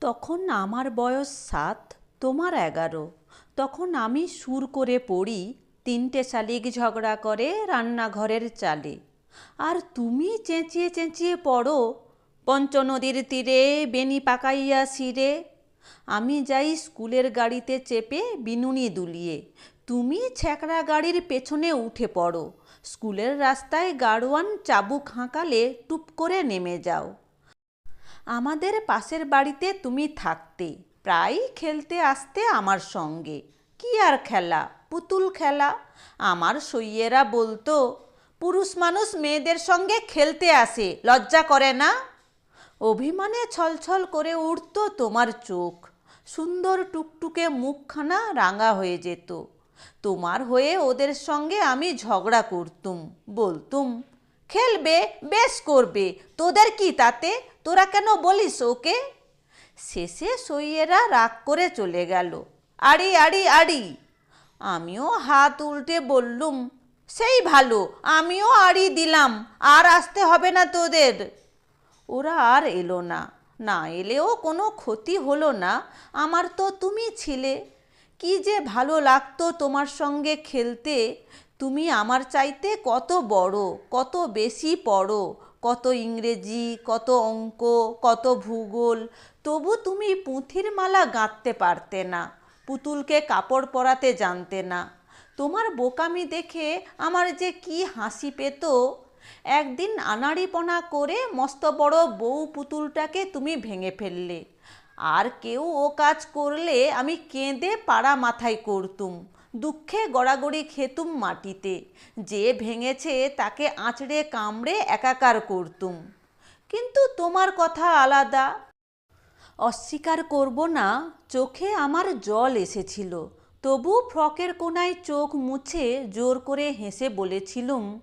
তখন আমার বয়স সাত, তোমার এগারো। তখন আমি সুর করে পড়ি, তিনটে শালিক ঝগড়া করে রান্নাঘরের চালে। আর তুমি চেঁচিয়ে চেঁচিয়ে পড়ো, পঞ্চনদীর তীরে বেনি পাকাইয়া শিরে। আমি যাই স্কুলের গাড়িতে চেপে বিনুনি দুলিয়ে। তুমি ছ্যাঁকড়া গাড়ির পেছনে উঠে পড়ো। স্কুলের রাস্তায় গাড়োয়ান চাবুক হাঁকালে টুপ করে নেমে যাও। আমাদের পাশের বাড়িতে তুমি থাকতে প্রায়ই খেলতে আসতে আমার সঙ্গে। কি আর খেলা, পুতুল খেলা? আমার সইয়েরা বলতো, পুরুষ মানুষ মেয়েদের সঙ্গে খেলতে আসে, লজ্জা করে না? অভিমানে ছলছল করে উঠত তোমার চোখ। সুন্দর টুকটুকে মুখখানা রাঙা হয়ে যেত। তোমার হয়ে ওদের সঙ্গে আমি ঝগড়া করতুম, বলতুম খেলবে, বেশ করবে। তোদের কি তাতে? তোরা কেন বলিস ওকে? শেষে সইয়েরা রাগ করে চলে গেল। আড়ি আড়ি আড়ি। আমিও হাত উল্টে বললুম, সেই ভালো, আমিও আড়ি দিলাম, আর আসতে হবে না তোদের। ওরা আর এলো না। না এলেও কোনো ক্ষতি হলো না। আমার তো তুমি ছিলে। কি যে ভালো লাগতো তোমার সঙ্গে খেলতে। তুমি আমার চাইতে কত বড়, কত বেশি পড়ো, কত ইংরেজি, কত অঙ্ক, কত ভূগোল, তবু তুমি পুঁথির মালা গাঁথতে পারতে না, পুতুলকে কাপড় পরাতে জানতে না। তোমার বোকামি দেখে আমার যে কি হাসি পেত, একদিন আনাড়িপনা করে মস্ত বড় বউ পুতুলটাকে তুমি ভেঙে ফেললে। আর কেউ ও কাজ করলে আমি কেঁদে পাড়া মাথায় করতুম। দুঃখে গড়াগড়ি খেতুম মাটিতে। যে ভেঙেছে তাকে আঁচড়ে কামড়ে একাকার করতুম। কিন্তু তোমার কথা আলাদা। অস্বীকার করব না, চোখে আমার জল এসেছিল। তবু ফ্রকের কোনায় চোখ মুছে জোর করে হেসে বলেছিলুম,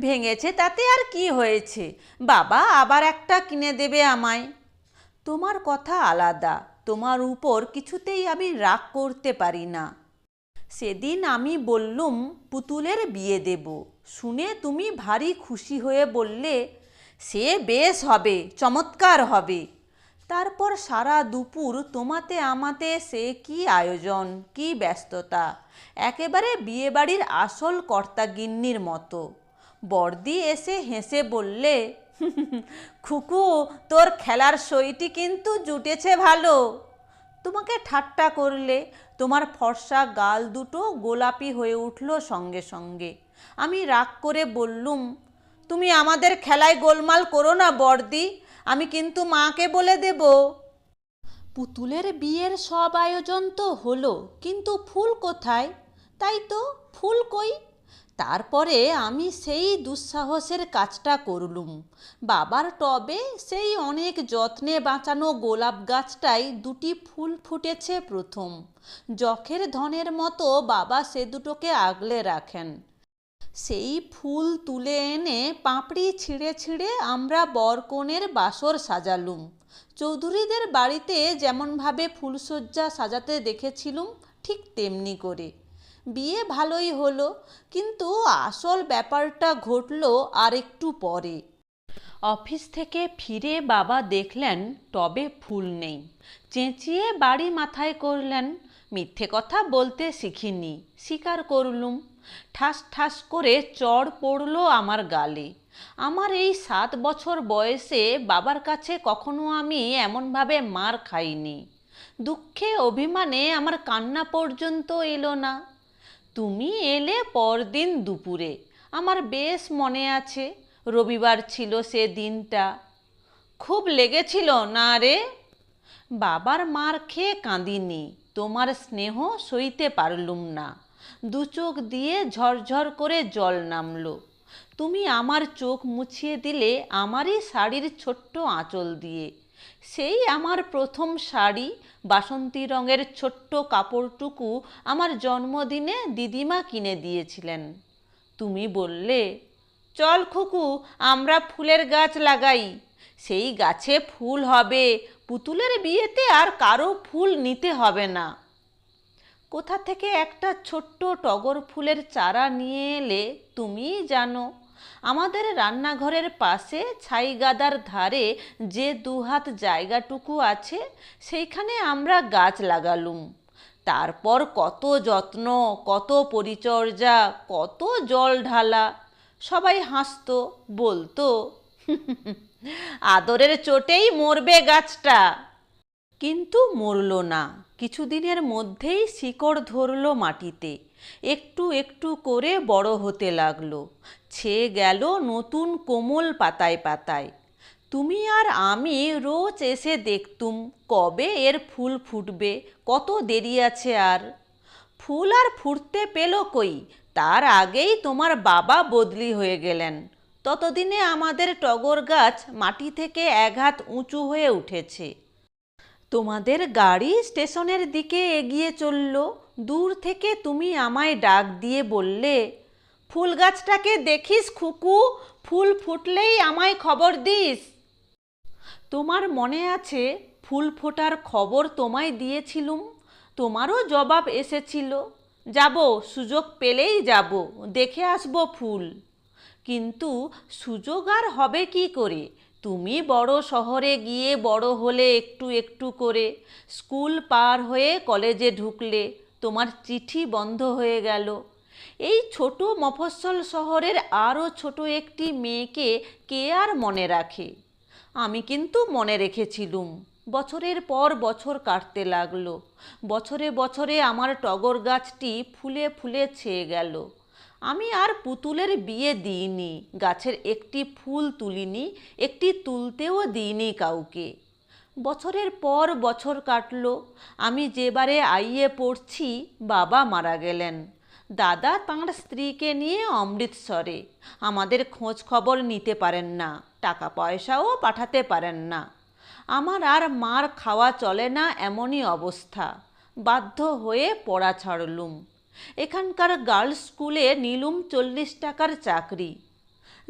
ভেঙেছে তাতে আর কি হয়েছে? বাবা আবার একটা কিনে দেবে আমায়। তোমার কথা আলাদা। তোমার উপর কিছুতেই আমি রাগ করতে পারি না। সেদিন আমি বললুম, পুতুলের বিয়ে দেব। শুনে তুমি ভারী খুশি হয়ে বললে, সে বেশ হবে, চমৎকার হবে। তারপর সারা দুপুর তোমাতে আমাতে সে কি আয়োজন, কি ব্যস্ততা, একেবারে বিয়েবাড়ির আসল কর্তাগিন্নির মতো। বর্দি এসে হেসে বললে খুকু, তোর খেলার সইটি কিন্তু জুটেছে ভালো। তোমাকে ঠাট্টা করলে তোমার ফর্সা গাল দুটো গোলাপি হয়ে উঠল সঙ্গে সঙ্গে। আমি রাগ করে বললুম, তুমি আমাদের খেলায় গোলমাল করো না বর্দি আমি কিন্তু মাকে বলে দেব। পুতুলের বিয়ের সব আয়োজন তো হলো, কিন্তু ফুল কোথায়? তাই তো ফুল কই? তারপরে আমি সেই দুঃসাহসের কাজটা করলুম। বাবার টবে সেই অনেক যত্নে বাঁচানো গোলাপ গাছটায় দুটি ফুল ফুটেছে প্রথম। যখের ধনের মতো বাবা সে দুটোকে আগলে রাখেন। সেই ফুল তুলে এনে পাঁপড়ি ছিঁড়ে ছিঁড়ে আমরা বরকনের বাসর সাজালুম। চৌধুরীদের বাড়িতে যেমনভাবে ফুলসজ্জা সাজাতে দেখেছিলুম, ঠিক তেমনি করে। বিয়ে ভালোই হলো, কিন্তু আসল ব্যাপারটা ঘটল আর একটু পরে। অফিস থেকে ফিরে বাবা দেখলেন টবে ফুল নেই। চেঁচিয়ে বাড়ি মাথায় করলেন, মিথ্যে কথা বলতে শিখিনি, স্বীকার করলুম। ঠাস ঠাস করে চড় পড়ল আমার গালে। আমার এই সাত বছর বয়সে বাবার কাছে কখনো আমি এমনভাবে মার খাইনি। দুঃখে, অভিমানে আমার কান্না পর্যন্ত এলো না। তুমি এলে পরদিন দুপুরে। আমার বেশ মনে আছে, রবিবার ছিল সে দিনটা। খুব লেগেছিল, না রে? বাবার মার খেয়ে কাঁদিনি, তোমার স্নেহ সইতে পারলুম না। দু চোখ দিয়ে ঝরঝর করে জল নামলো। তুমি আমার চোখ মুছিয়ে দিলে আমারই শাড়ির ছোট্ট আঁচল দিয়ে। সেই আমার প্রথম শাড়ি, বাসন্তী রঙের ছোট্ট কাপড়টুকু আমার জন্মদিনে দিদিমা কিনে দিয়েছিলেন। তুমি বললে, চল খুকু, আমরা ফুলের গাছ লাগাই। সেই গাছে ফুল হবে, পুতুলের বিয়েতে আর কারও ফুল নিতে হবে না। কোথা থেকে একটা ছোট্ট টগর ফুলের চারা নিয়ে এলে তুমিই জানো আমাদের রান্নাঘরের পাশে ছাই গাদার ধারে যে দুহাত জায়গাটুকু আছে, সেইখানে আমরা গাছ লাগালুম। তারপর কত যত্ন, কত পরিচর্যা, কত জল ঢালা। সবাই হাসতো, বলতো আদরের চোটেই মরবে গাছটা। কিন্তু মরল না। কিছুদিনের মধ্যেই শিকড় ধরল মাটিতে। একটু একটু করে বড় হতে লাগল। ছেয়ে গেল নতুন কোমল পাতায় পাতায়। তুমি আর আমি রোজ এসে দেখতুম, কবে এর ফুল ফুটবে, কত দেরি আছে আর? ফুল আর ফুটতে পেল কই? তার আগেই তোমার বাবা বদলি হয়ে গেলেন। ততদিনে আমাদের টগর গাছ মাটি থেকে এক উঁচু হয়ে উঠেছে। তোমাদের গাড়ি স্টেশনের দিকে এগিয়ে চলল। দূর থেকে তুমি আমায় ডাক দিয়ে বললে, ফুল গাছটাকে দেখিস খুকু, ফুল ফুটলেই আমায় খবর দিস। তোমার মনে আছে, ফুল ফোটার খবর তোমায় দিয়েছিলুম, তোমারও জবাব এসেছিল, যাব, সুযোগ পেলেই যাব, দেখে আসব ফুল। কিন্তু সুযোগ আর হবে কি করে? তুমি বড় শহরে গিয়ে বড় হলে একটু একটু করে। স্কুল পার হয়ে কলেজে ঢুকলে তোমার চিঠি বন্ধ হয়ে গেল। এই ছোট মফস্বল শহরের আরও ছোট একটি মেয়েকে কে আর মনে রাখে? আমি কিন্তু মনে রেখেছিলুম। বছরের পর বছর কাটতে লাগল। বছরে বছরে আমার টগর গাছটি ফুলে ফুলে ছেয়ে গেল। আমি আর পুতুলের বিয়ে দিইনি, গাছের একটি ফুল তুলিনি, একটি তুলতেও দিইনি কাউকে। বছরের পর বছর কাটলো, আমি যেবারে আইয়ে পড়ছি, বাবা মারা গেলেন। দাদা তাঁর স্ত্রীকে নিয়ে অমৃতসরে, আমাদের খোঁজ খবর নিতে পারেন না, টাকা পয়সাও পাঠাতে পারেন না। আমার আর মার খাওয়া চলে না এমনই অবস্থা, বাধ্য হয়ে পড়া ছাড়লুম। এখানকার গার্লস স্কুলে নীলুম চল্লিশ টাকার চাকরি।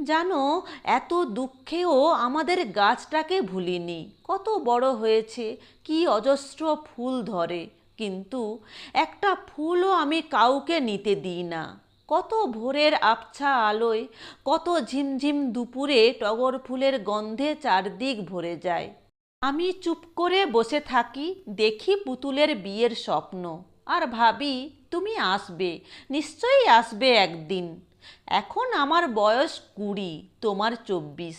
জানো, এত দুঃখেও আমাদের গাছটাকে ভুলিনি। কত বড় হয়েছে, কি অজস্র ফুল ধরে। কিন্তু একটা ফুলও আমি কাউকে নিতে দিই না। কত ভোরের আবছা আলোয়, কত ঝিমঝিম দুপুরে টগর ফুলের গন্ধে চারদিক ভরে যায়। আমি চুপ করে বসে থাকি, দেখি পুতুলের বিয়ের স্বপ্ন। আর ভাবি তুমি আসবে, নিশ্চয়ই আসবে একদিন। এখন আমার বয়স কুড়ি, তোমার চব্বিশ।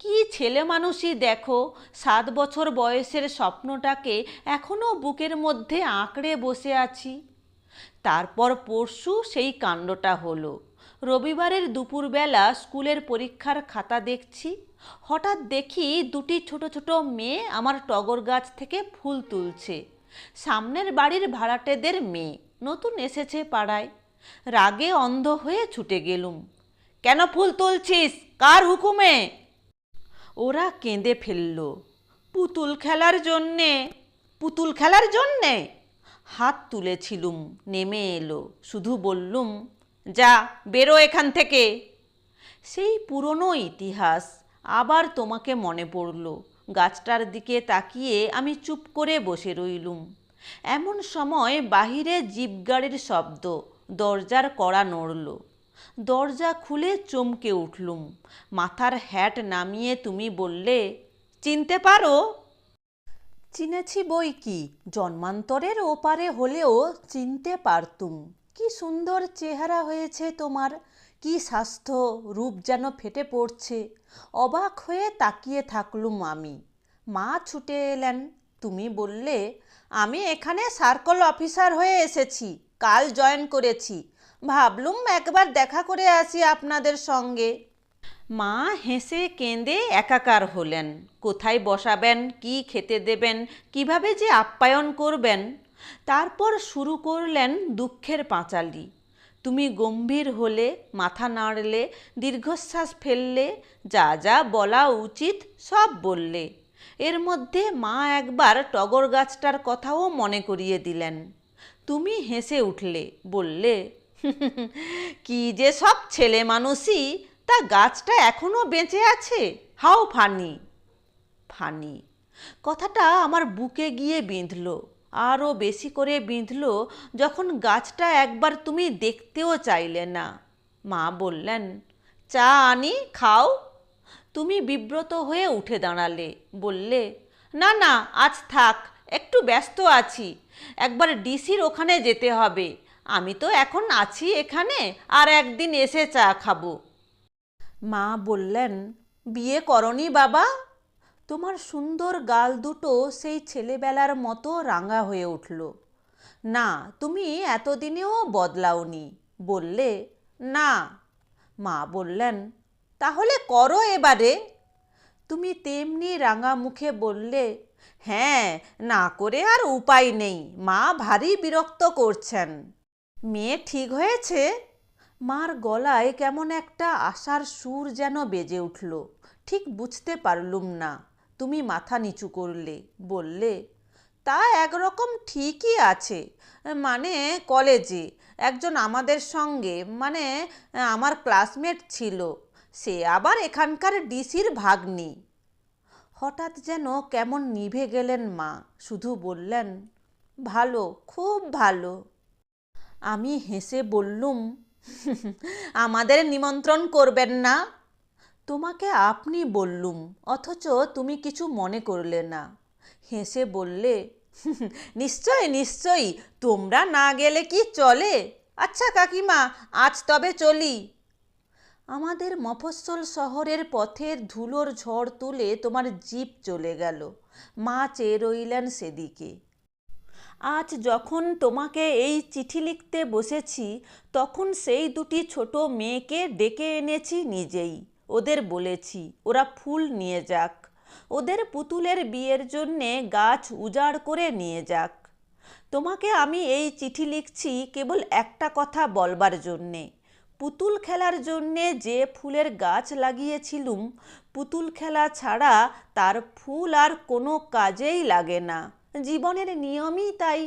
কি ছেলে মানুষই দেখো, সাত বছর বয়সের স্বপ্নটাকে এখনও বুকের মধ্যে আঁকড়ে বসে আছি। তারপর পরশু সেই কাণ্ডটা হলো। রবিবারের দুপুরবেলা স্কুলের পরীক্ষার খাতা দেখছি, হঠাৎ দেখি দুটি ছোট ছোট মেয়ে আমার টগর গাছ থেকে ফুল তুলছে। সামনের বাড়ির ভাড়াটেদের মেয়ে। নতুন এসেছে পাড়ায়। রাগে অন্ধ হয়ে ছুটে গেলুম। কেন ফুল তুলছিস? কার হুকুমে? ওরা কেঁদে ফেলল। পুতুল খেলার জন্যে? পুতুল খেলার জন্যে? হাত তুলেছিলুম। নেমে এলো। শুধু বললুম, যা, বেরো এখান থেকে। সেই পুরনো ইতিহাস আবার তোমাকে মনে পড়ল। গাছটার দিকে তাকিয়ে আমি চুপ করে বসে রইলুম। এমন সময় বাহিরে জিপ গাড়ির শব্দ, দরজার কড়া নড়ল। দরজা খুলে চমকে উঠলুম। মাথার হ্যাট নামিয়ে তুমি বললে, চিনতে পারো? চিনেছি বই কি? জন্মান্তরের ওপারে হলেও চিনতে পারতুম। কি সুন্দর চেহারা হয়েছে তোমার। কি স্বাস্থ্য, রূপ যেন ফেটে পড়ছে। অবাক হয়ে তাকিয়ে থাকলুম আমি। মা ছুটে এলেন। তুমি বললে আমি এখানে সার্কল অফিসার হয়ে এসেছি, কাল জয়েন করেছি। ভাবলুম একবার দেখা করে আসি আপনাদের সঙ্গে। মা হেসে কেঁদে একাকার হলেন। কোথায় বসাবেন, কি খেতে দেবেন, কীভাবে যে আপ্যায়ন করবেন? তারপর শুরু করলেন দুঃখের পাঁচালি। তুমি গম্ভীর হলে, মাথা নাড়লে, দীর্ঘশ্বাস ফেললে, যা যা বলা উচিত সব বললে। এর মধ্যে মা একবার টগর গাছটার কথাও মনে করিয়ে দিলেন। তুমি হেসে উঠলে। বললে, কি যে সব ছেলে মানুষই, তা গাছটা এখনও বেঁচে আছে? How funny. ফানি? কথাটা আমার বুকে গিয়ে বিঁধল, আরও বেশি করে বিঁধল যখন গাছটা একবার তুমি দেখতেও চাইলে না। মা বললেন, চা আনি, খাও। তুমি বিব্রত হয়ে উঠে দাঁড়ালে, বললে, না না, আজ থাক, একটু ব্যস্ত আছি, একবার ডিসির ওখানে যেতে হবে, আমি তো এখন আছি এখানে, আর একদিন এসে চা খাব। মা বললেন, বিয়ে করনি বাবা? তোমার সুন্দর গাল দুটো সেই ছেলেবেলার মতো রাঙা হয়ে উঠল। না, তুমি এতদিনেও বদলাওনি। বললে, না। মা বললেন তাহলে করো এবারে। তুমি তেমনি রাঙা মুখে বললে হ্যাঁ না করে আর উপায় নেই। মা ভারী বিরক্ত করছেন। মেয়ে ঠিক হয়েছে? মার গলায় কেমন একটা আশার সুর যেন বেজে উঠল। ঠিক বুঝতে পারলুম না। তুমি মাথা নিচু করলে, বললে, তা একরকম ঠিকই আছে। মানে কলেজে একজন আমাদের সঙ্গে মানে আমার ক্লাসমেট ছিল। সে আবার এখানকার ডিসির ভাগ্নি। হঠাৎ যেন কেমন নিভে গেলেন মা, শুধু বললেন, ভালো, খুব ভালো। আমি হেসে বললুম আমাদের নিমন্ত্রণ করবেন না। তোমাকে আপনি বললুম, অথচ তুমি কিছু মনে করলে না। হেসে বললে নিশ্চয়, নিশ্চয়ই, তোমরা না গেলে কি চলে? আচ্ছা কাকিমা, আজ তবে চলি। আমাদের মফস্বল শহরের পথের ধুলোর ঝড় তুলে তোমার জিপ চলে গেল। মা চেয়ে রইলেন সেদিকে। আজ যখন তোমাকে এই চিঠি লিখতে বসেছি, তখন সেই দুটি ছোট মেয়েকে ডেকে এনেছি নিজেই। ওদের বলেছি, ওরা ফুল নিয়ে যাক। ওদের পুতুলের বিয়ের জন্যে গাছ উজাড় করে নিয়ে যাক। তোমাকে আমি এই চিঠি লিখছি কেবল একটা কথা বলবার জন্যে। পুতুল খেলার জন্যে যে ফুলের গাছ লাগিয়েছিলুম, পুতুল খেলা ছাড়া তার ফুল আর কোনো কাজেই লাগে না। জীবনের নিয়মই তাই।